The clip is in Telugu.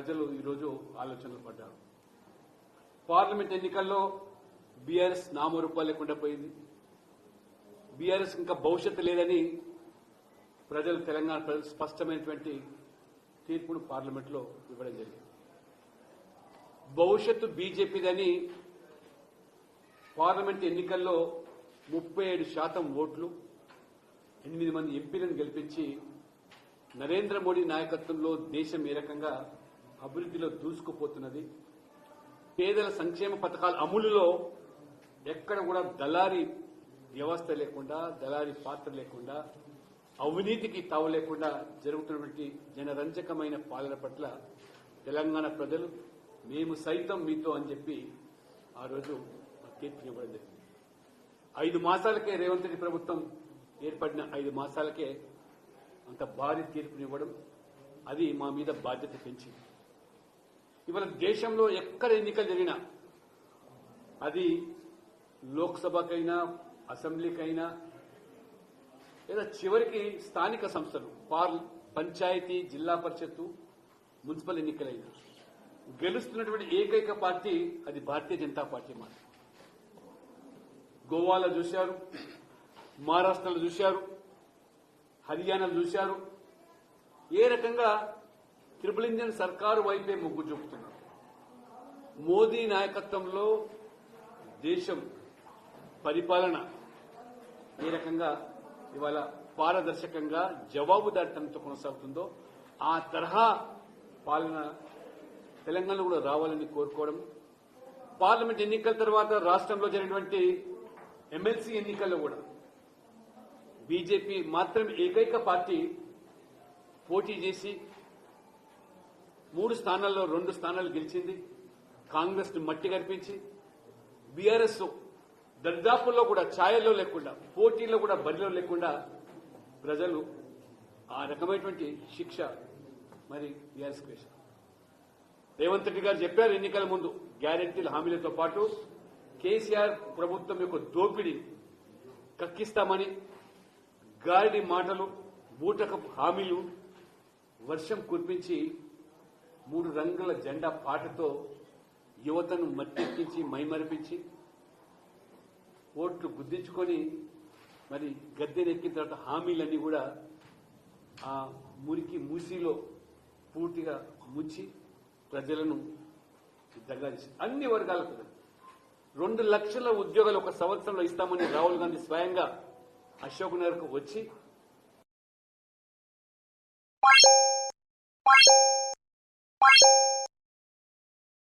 ప్రజలు ఈరోజు ఆలోచనలు పడ్డారు. పార్లమెంట్ ఎన్నికల్లో బీఆర్ఎస్ నామరూపాలు లేకుండా పోయింది. బీఆర్ఎస్ ఇంకా భవిష్యత్తు లేదని ప్రజలు తెలంగాణ ప్రజలు స్పష్టమైనటువంటి తీర్పును పార్లమెంట్లో ఇవ్వడం జరిగింది. భవిష్యత్తు బీజేపీదని పార్లమెంట్ ఎన్నికల్లో ముప్పై ఏడు శాతం ఓట్లు ఎనిమిది మంది ఎంపీలను గెలిపించి నరేంద్ర మోడీ నాయకత్వంలో దేశం ఏ రకంగా అభివృద్ధిలో దూసుకుపోతున్నది. పేదల సంక్షేమ పథకాల అమలులో ఎక్కడ కూడా దళారీ వ్యవస్థ లేకుండా దళారీ పాత్ర లేకుండా అవినీతికి తావు లేకుండా జరుగుతున్నటువంటి జనరంజకమైన పాలన పట్ల తెలంగాణ ప్రజలు మేము సైతం మీతో అని చెప్పి ఆ రోజు తీర్పునివ్వడం జరిగింది. ఐదు మాసాలకే రేవంత్ రెడ్డి ప్రభుత్వం ఏర్పడిన ఐదు మాసాలకే అంత భారీ తీర్పునివ్వడం అది మా మీద బాధ్యత పెంచింది. ఇవాళ దేశంలో ఎక్కడ ఎన్నికలు జరిగినా అది లోక్సభకైనా అసెంబ్లీకైనా లేదా చివరికి స్థానిక సంస్థలు పార్ పంచాయతీ జిల్లా పరిషత్తు మున్సిపల్ ఎన్నికలైనా. గెలుస్తున్నటువంటి ఏకైక పార్టీ అది భారతీయ జనతా పార్టీ మాట గోవాలో చూశారు మహారాష్ట్రలో చూశారు హర్యానాలో చూశారు ఏ రకంగా ట్రిపుల్ ఇంజన్ సర్కారు వైపే మొగ్గు చూపుతున్నారు. మోదీ నాయకత్వంలో దేశం పరిపాలన ఏ రకంగా ఇవాళ పారదర్శకంగా జవాబుదారితనంతో కొనసాగుతుందో ఆ తరహా పాలన తెలంగాణలో కూడా రావాలని కోరుకోవడం పార్లమెంట్ ఎన్నికల తర్వాత రాష్ట్రంలో జరిగినటువంటి ఎమ్మెల్సీ ఎన్నికల్లో కూడా బీజేపీ మాత్రం ఏకైక పార్టీ పోటీ చేసి మూడు స్థానాల్లో రెండు స్థానాలు గెలిచింది. కాంగ్రెస్ని మట్టి కనిపించి బీఆర్ఎస్ దర్దాపుల్లో కూడా ఛాయల్లో లేకుండా పోటీల్లో కూడా బరిలో లేకుండా ప్రజలు ఆ రకమైనటువంటి శిక్ష మరి బీఆర్ఎస్ వేశారు రేవంత్ రెడ్డి గారు చెప్పారు ఎన్నికల ముందు గ్యారెంటీల హామీలతో పాటు కేసీఆర్ ప్రభుత్వం యొక్క దోపిడీ కక్కిస్తామని గారిడి మాటలు బూటకపు హామీలు వర్షం కురిపించి మూడు రంగుల జెండా పాటతో యువతను మట్టెక్కించి మైమరిపించి ఓట్లు గుద్దించుకొని మరి గద్దెనెక్కిన తర్వాత హామీలన్నీ కూడా ఆ మురికి మూసిలో పూర్తిగా ముచ్చి ప్రజలను దగ్గర అన్ని వర్గాల ప్రజలు రెండు లక్షల ఉద్యోగాలు ఒక సంవత్సరంలో ఇస్తామని రాహుల్ గాంధీ స్వయంగా అశోక్ నగర్కు వచ్చి